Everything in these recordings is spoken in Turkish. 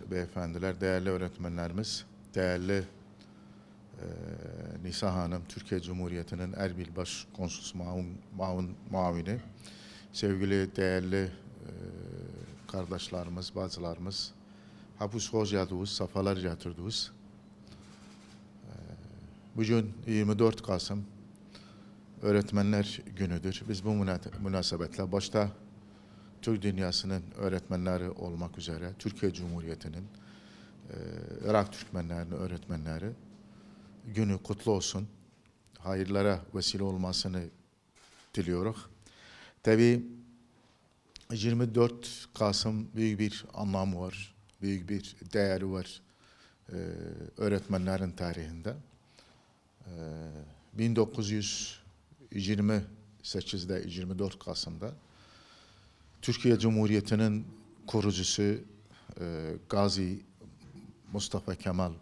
hanımefendiler, beyefendiler, değerli öğretmenlerimiz, değerli e, Nisa Hanım, Türkiye Cumhuriyeti'nin Erbil Baş Konsolos Maun, Maun, Muavini, sevgili değerli e, kardeşlerimiz, bacılarımız, hapus hoş geldiniz, safalar getirdiniz. E, Bugün 24 Kasım Öğretmenler Günüdür. Biz bu müna- münasebetle başta Türk dünyasının öğretmenleri olmak üzere Türkiye Cumhuriyeti'nin e, Irak Türkmenlerinin öğretmenleri günü kutlu olsun. Hayırlara vesile olmasını diliyoruz. Tabi 24 Kasım büyük bir anlamı var. Büyük bir değeri var e, öğretmenlerin tarihinde. E, 1928'de 24 Kasım'da Türkiye Cumhuriyeti'nin kurucusu e, Gazi Mustafa Kemal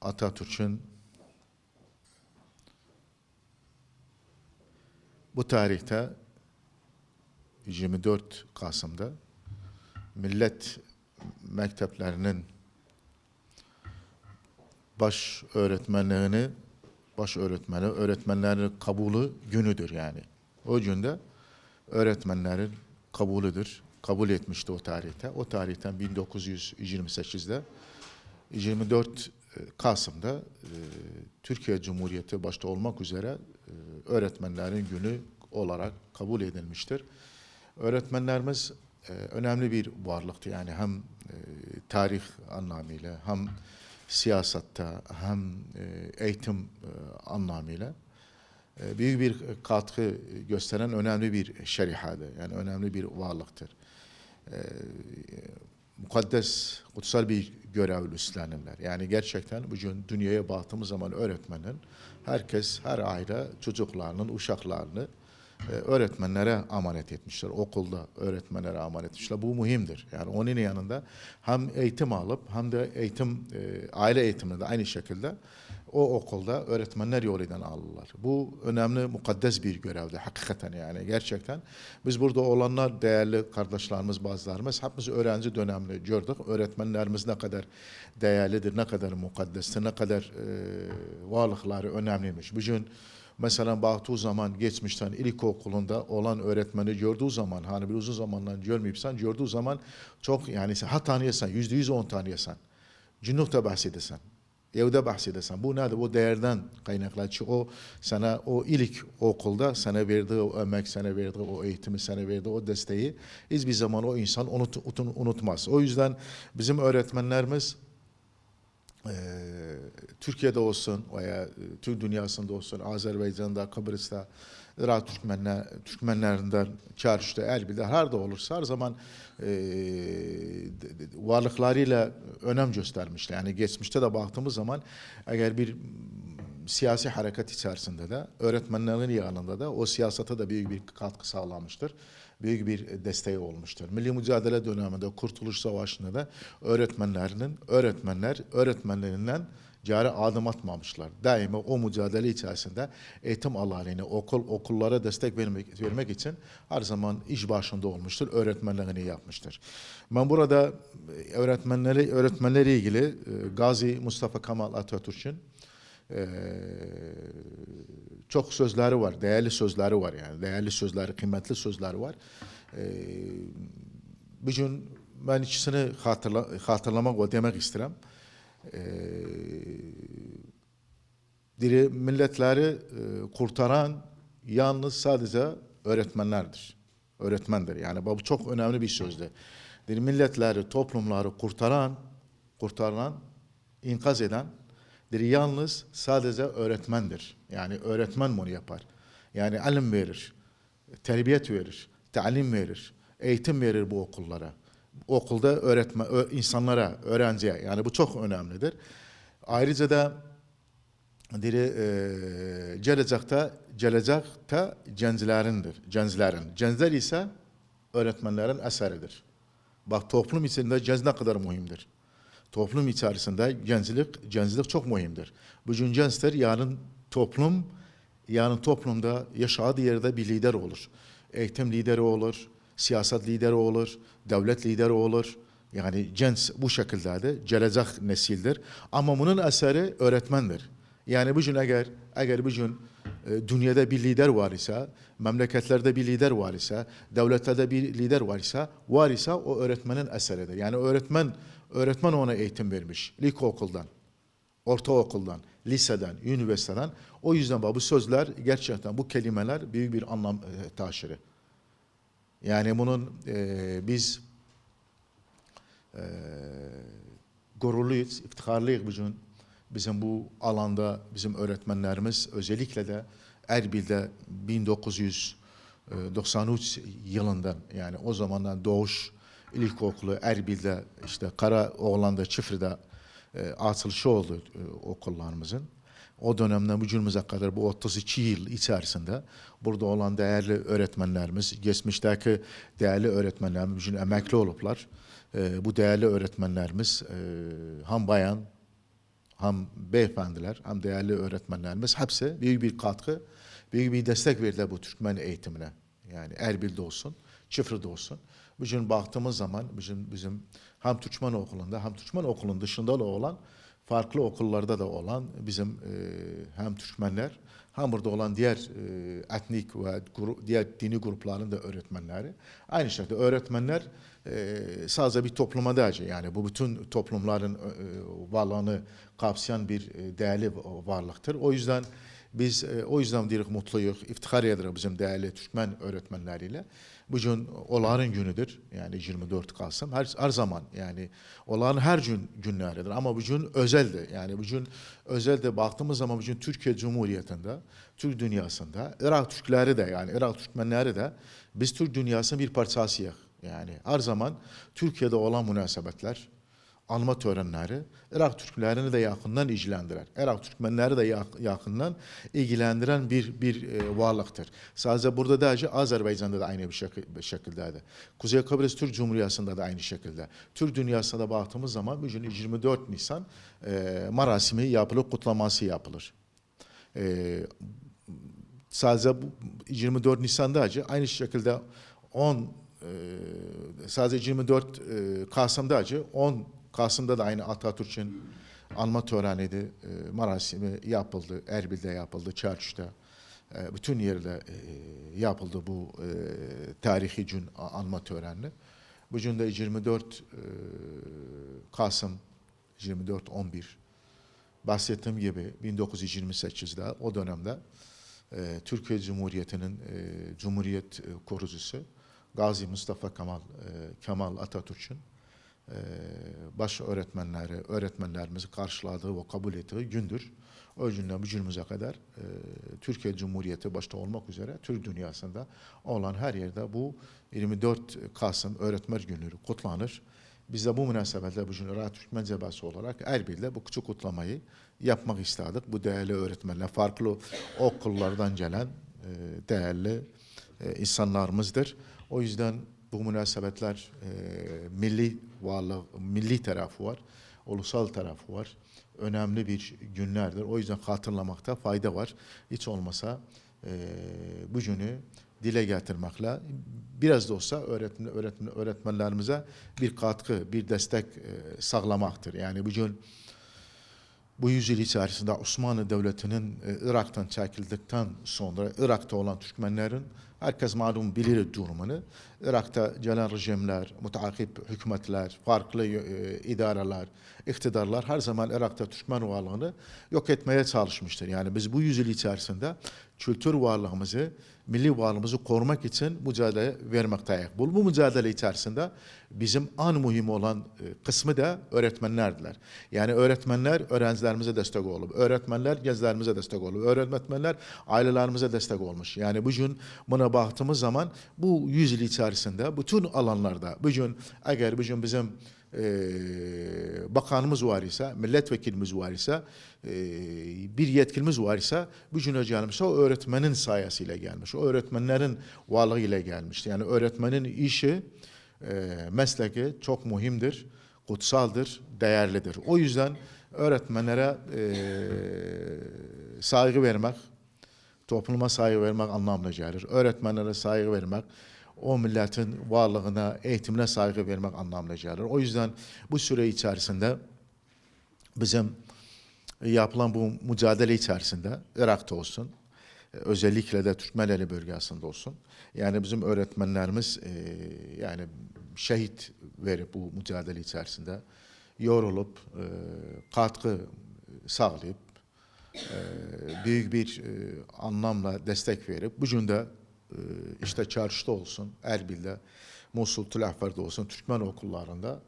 Atatürk'ün bu tarihte 24 Kasım'da millet mekteplerinin baş öğretmenliğini baş öğretmeni, öğretmenlerin kabulü günüdür yani. O günde öğretmenlerin kabulüdür. Kabul etmişti o tarihte. O tarihten 1928'de 24 Kasım'da e, Türkiye Cumhuriyeti başta olmak üzere e, öğretmenlerin günü olarak kabul edilmiştir. Öğretmenlerimiz e, önemli bir varlıktı. Yani hem e, tarih anlamıyla hem siyasatta hem e, eğitim e, anlamıyla e, büyük bir katkı gösteren önemli bir şerihadı. Yani önemli bir varlıktır. E, mukaddes, kutsal bir görev üstlenirler. Yani gerçekten bugün dünyaya baktığımız zaman öğretmenin herkes, her aile çocuklarının, uşaklarını e, öğretmenlere emanet etmişler. Okulda öğretmenlere emanet etmişler. Bu mühimdir. Yani onun yanında hem eğitim alıp hem de eğitim, e, aile eğitiminde de aynı şekilde o okulda öğretmenler yoluyla alırlar. Bu önemli, mukaddes bir görevdi hakikaten yani gerçekten. Biz burada olanlar değerli kardeşlerimiz, bazılarımız hepimiz öğrenci dönemini gördük. Öğretmenlerimiz ne kadar değerlidir, ne kadar mukaddestir, ne kadar e, varlıkları önemliymiş. Bugün Mesela baktığı zaman geçmişten ilkokulunda olan öğretmeni gördüğü zaman hani bir uzun zamandan görmeyipsen gördüğü zaman çok yani ha tanıyorsan yüzde yüz on tanıyorsan. Cünlükte bahsedersen. Evde bahsedersen. Bu nedir? Bu değerden kaynaklı. Çünkü o sana o ilk okulda sana verdiği o emek, sana verdiği o eğitimi, sana verdiği o desteği hiçbir zaman o insan unut, unutmaz. O yüzden bizim öğretmenlerimiz e, Türkiye'de olsun veya Türk dünyasında olsun, Azerbaycan'da, Kıbrıs'ta, Irak Türkmenler, Türkmenlerinden, Çarşı'da, Erbil'de, her de olursa her zaman e, varlıklarıyla önem göstermişler. Yani geçmişte de baktığımız zaman eğer bir siyasi hareket içerisinde de öğretmenlerin yanında da o siyasete de büyük bir katkı sağlamıştır. Büyük bir desteği olmuştur. Milli mücadele döneminde Kurtuluş Savaşı'nda da öğretmenlerinin, öğretmenler öğretmenlerinden cari adım atmamışlar. Daima o mücadele içerisinde eğitim alanına, okul okullara destek vermek, vermek için her zaman iş başında olmuştur. Öğretmenlerini yapmıştır. Ben burada e, öğretmenleri öğretmenleri ilgili e, Gazi Mustafa Kemal Atatürk'ün e, çok sözleri var, değerli sözleri var yani. Değerli sözleri, kıymetli sözleri var. E, bir gün ben ikisini hatırla, hatırlamak ve demek isterim. E, diri milletleri e, kurtaran yalnız sadece öğretmenlerdir. Öğretmendir. Yani bu çok önemli bir sözdü. Diri milletleri, toplumları kurtaran, kurtaran, inkaz eden diri yalnız sadece öğretmendir. Yani öğretmen bunu yapar. Yani ilim verir, terbiyet verir, talim verir, eğitim verir bu okullara. Okulda öğretmen, ö- insanlara, öğrenciye yani bu çok önemlidir. Ayrıca da diri e, gelecekte gelecekte genclerindir, genclerin. Gencler ise öğretmenlerin eseridir. Bak toplum içinde genç ne kadar mühimdir. Toplum içerisinde gençlik, gençlik çok mühimdir. Bugün gençler yarın toplum, yarın toplumda yaşadığı yerde bir lider olur. Eğitim lideri olur, siyaset lideri olur, devlet lideri olur. Yani cens bu şekildedir, gelecek nesildir. Ama bunun eseri öğretmendir. Yani bugün eğer, eğer bugün e, dünyada bir lider var ise, memleketlerde bir lider var ise, devletlerde bir lider var ise, var ise o öğretmenin eseridir. Yani öğretmen, öğretmen ona eğitim vermiş, ilkokuldan ortaokuldan, liseden, üniversiteden. O yüzden bu sözler gerçekten bu kelimeler büyük bir anlam e, taşır. Yani bunun e, biz e, gururluyuz, iftiharlıyız bugün. Bizim bu alanda bizim öğretmenlerimiz özellikle de Erbil'de 1993 yılından yani o zamandan doğuş ilkokulu Erbil'de işte Karaoğlan'da Çifri'de e, açılışı oldu e, okullarımızın. O dönemden bugünümüze kadar bu 32 yıl içerisinde burada olan değerli öğretmenlerimiz, geçmişteki değerli öğretmenlerimiz bugün emekli oluplar. E, bu değerli öğretmenlerimiz e, hem bayan hem beyefendiler hem değerli öğretmenlerimiz hepsi büyük bir katkı, büyük bir destek verdiler bu Türkmen eğitimine. Yani Erbil'de olsun, Çifri'de olsun. Bugün baktığımız zaman bizim, bizim hem Türkmen okulunda hem Türkmen okulun dışında da olan farklı okullarda da olan bizim e, hem Türkmenler hem burada olan diğer e, etnik ve gru, diğer dini grupların da öğretmenleri. Aynı şekilde öğretmenler e, sadece bir topluma değil yani bu bütün toplumların e, varlığını kapsayan bir e, değerli varlıktır. O yüzden biz e, o yüzden diyoruz mutluyuz, iftihar ederiz bizim değerli Türkmen öğretmenleriyle. Bugün onların günüdür. Yani 24 Kasım. Her, her zaman yani onların her gün günleridir. Ama bugün özeldir. Yani bugün özelde baktığımız zaman bugün Türkiye Cumhuriyeti'nde, Türk dünyasında, Irak Türkleri de yani Irak Türkmenleri de biz Türk dünyasının bir parçasıyız. Yani her zaman Türkiye'de olan münasebetler, anma törenleri Irak Türklerini de yakından ilgilendiren, Irak Türkmenleri de yakından ilgilendiren bir bir e, varlıktır. Sadece burada değil, Azerbaycan'da da aynı bir şekil, şekildedir. Kuzey Kıbrıs Türk Cumhuriyeti'nde de aynı şekilde. Türk dünyasına da baktığımız zaman bugün 24 Nisan e, marasimi yapılır, kutlaması yapılır. E, sadece bu 24 Nisan'da aynı şekilde 10 e, sadece 24 e, Kasım'da acı 10 Kasım'da da aynı Atatürk'ün anma töreniydi. E, marasimi yapıldı. Erbil'de yapıldı. Çarşı'da. E, bütün yerde e, yapıldı bu e, tarihi gün anma töreni. Bugün de 24 e, Kasım 24-11 bahsettiğim gibi 1928'de o dönemde e, Türkiye Cumhuriyeti'nin e, Cumhuriyet e, kurucusu Gazi Mustafa Kemal e, Kemal Atatürk'ün baş öğretmenleri, öğretmenlerimizi karşıladığı ve kabul ettiği gündür. O günden bu günümüze kadar e, Türkiye Cumhuriyeti başta olmak üzere Türk dünyasında olan her yerde bu 24 Kasım Öğretmen Günü kutlanır. Biz de bu münasebetle bu Irak Türkmen Cebası olarak Erbil'de bu küçük kutlamayı yapmak istedik. Bu değerli öğretmenler, farklı okullardan gelen e, değerli e, insanlarımızdır. O yüzden bu münasebetler e, milli varlık, milli tarafı var, ulusal tarafı var. Önemli bir günlerdir. O yüzden hatırlamakta fayda var. Hiç olmasa e, bu günü dile getirmekle biraz da olsa öğretmen, öğretmen, öğretmenlerimize bir katkı, bir destek e, sağlamaktır. Yani bugün bu yüzyıl içerisinde Osmanlı Devleti'nin e, Irak'tan çekildikten sonra Irak'ta olan Türkmenlerin herkes malum bilir durumunu. Irak'ta gelen rejimler, mutakip hükümetler, farklı e, idareler, iktidarlar her zaman Irak'ta Türkmen varlığını yok etmeye çalışmıştır. Yani biz bu yüzyıl içerisinde kültür varlığımızı, milli varlığımızı korumak için mücadele vermekteyiz. Bu, bu mücadele içerisinde bizim en mühim olan e, kısmı da öğretmenlerdiler. Yani öğretmenler öğrencilerimize destek olup, öğretmenler gençlerimize destek olup, öğretmenler ailelerimize destek olmuş. Yani bugün buna baktığımız zaman bu yüzyıl içerisinde bütün alanlarda bugün eğer bugün bizim e, bakanımız var ise, milletvekilimiz var ise, e, bir yetkilimiz var ise bu güne gelmişse o öğretmenin sayesiyle gelmiş. O öğretmenlerin varlığıyla gelmişti. Yani öğretmenin işi, e, mesleki çok mühimdir, kutsaldır, değerlidir. O yüzden öğretmenlere e, saygı vermek, topluma saygı vermek anlamına gelir. Öğretmenlere saygı vermek, o milletin varlığına, eğitimine saygı vermek anlamına gelir. O yüzden bu süre içerisinde bizim yapılan bu mücadele içerisinde Irak'ta olsun, özellikle de Türkmeneli bölgesinde olsun. Yani bizim öğretmenlerimiz e, yani şehit verip bu mücadele içerisinde yorulup e, katkı sağlayıp büyük bir e, anlamla destek verip bugün de e, işte çarşıda olsun, Erbil'de, Musul, Tülahfer'de olsun, Türkmen okullarında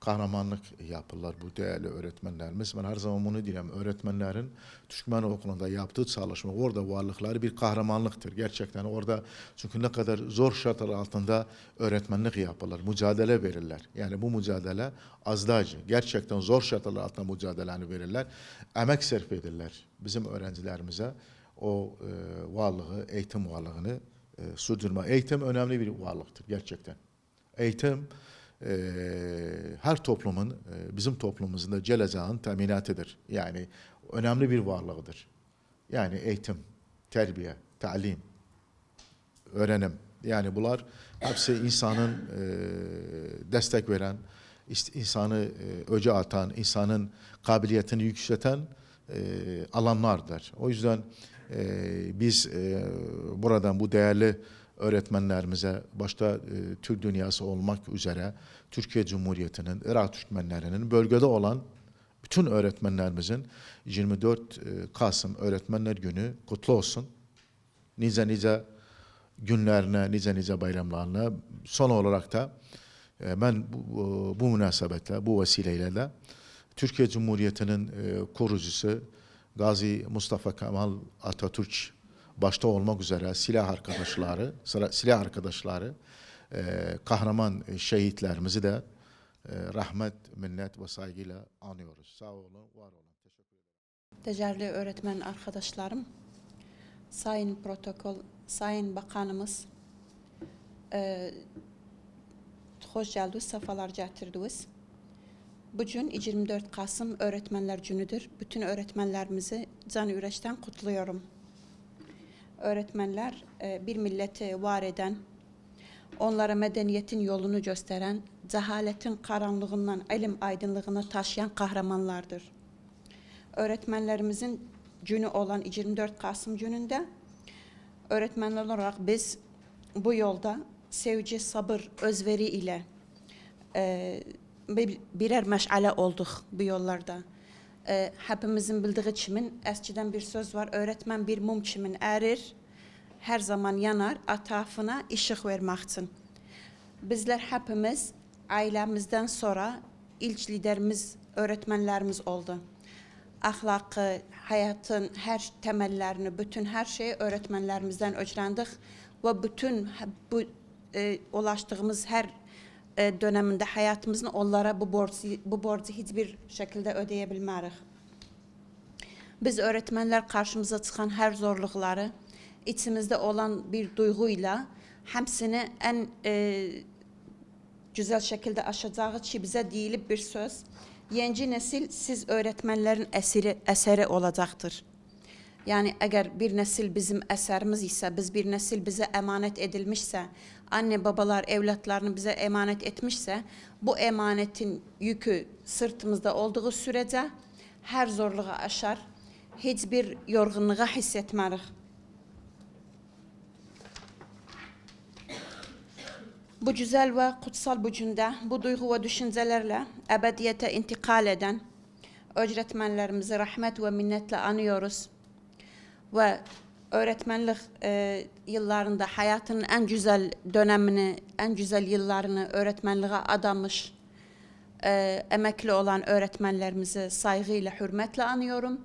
kahramanlık yapırlar bu değerli öğretmenlerimiz. Ben her zaman bunu diyorum. Öğretmenlerin Türkmen okulunda yaptığı çalışma, orada varlıkları bir kahramanlıktır. Gerçekten orada çünkü ne kadar zor şartlar altında öğretmenlik yapırlar, mücadele verirler. Yani bu mücadele azdacı. Gerçekten zor şartlar altında mücadeleni verirler. Emek sarf ederler bizim öğrencilerimize o e, varlığı, eğitim varlığını e, sürdürme. Eğitim önemli bir varlıktır gerçekten. Eğitim e, her toplumun, e, bizim toplumumuzun da geleceğin teminatıdır. Yani önemli bir varlığıdır. Yani eğitim, terbiye, talim, öğrenim. Yani bunlar hepsi insanın e, destek veren, insanı e, öce atan, insanın kabiliyetini yükselten e, alanlardır. O yüzden e, biz e, buradan bu değerli öğretmenlerimize başta e, Türk dünyası olmak üzere Türkiye Cumhuriyeti'nin, Irak Türkmenlerinin bölgede olan bütün öğretmenlerimizin 24 e, Kasım Öğretmenler Günü kutlu olsun. Nice nice günlerine, nice nice bayramlarına son olarak da e, ben bu, bu münasebetle, bu vesileyle de Türkiye Cumhuriyeti'nin e, kurucusu Gazi Mustafa Kemal Atatürk başta olmak üzere silah arkadaşları, silah arkadaşları, e, kahraman şehitlerimizi de e, rahmet, minnet ve saygıyla anıyoruz. Sağ olun, var olun. Teşekkür ederim. Değerli öğretmen arkadaşlarım, Sayın Protokol, Sayın Bakanımız, e, hoş geldiniz, sefalar getirdiniz. Bugün 24 Kasım Öğretmenler Günüdür. Bütün öğretmenlerimizi can yürekten kutluyorum. Öğretmenler e, bir milleti var eden, onlara medeniyetin yolunu gösteren, cehaletin karanlığından ilim aydınlığını taşıyan kahramanlardır öğretmenlerimizin günü olan 24 Kasım gününde öğretmenler olarak biz bu yolda sevgi, sabır, özveri ile e, bir- birer meşale olduk bu yollarda. E, hepimizin bildiği çimin eskiden bir söz var. Öğretmen bir mum çimin erir, her zaman yanar, etrafına ışık vermek için. Bizler hepimiz ailemizden sonra ilk liderimiz öğretmenlerimiz oldu. Ahlakı, hayatın her temellerini, bütün her şeyi öğretmenlerimizden öğrendik ve bütün bu e, ulaştığımız her e, döneminde hayatımızın onlara bu borcu, bu borcu hiçbir şekilde ödeyebilmeyiz. Biz öğretmenler karşımıza çıkan her zorlukları içimizde olan bir duyguyla hepsini en e, güzel şekilde aşacağı için bize deyilip bir söz. Yeni nesil siz öğretmenlerin esiri, eseri olacaktır. Yani eğer bir nesil bizim eserimiz ise, biz bir nesil bize emanet edilmişse, anne babalar evlatlarını bize emanet etmişse, bu emanetin yükü sırtımızda olduğu sürece her zorluğu aşar, hiçbir yorgunluğa hissetmeyiz. Bu güzel ve kutsal bu bu duygu ve düşüncelerle ebediyete intikal eden öğretmenlerimizi rahmet ve minnetle anıyoruz. Ve öğretmenlik e, yıllarında hayatının en güzel dönemini, en güzel yıllarını öğretmenliğe adamış, e, emekli olan öğretmenlerimizi saygıyla, hürmetle anıyorum.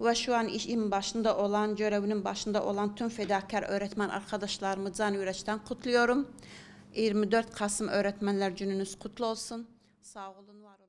Ve şu an işin başında olan, görevinin başında olan tüm fedakar öğretmen arkadaşlarımı can yürekten kutluyorum. 24 Kasım Öğretmenler Gününüz kutlu olsun. Sağ olun, var olun.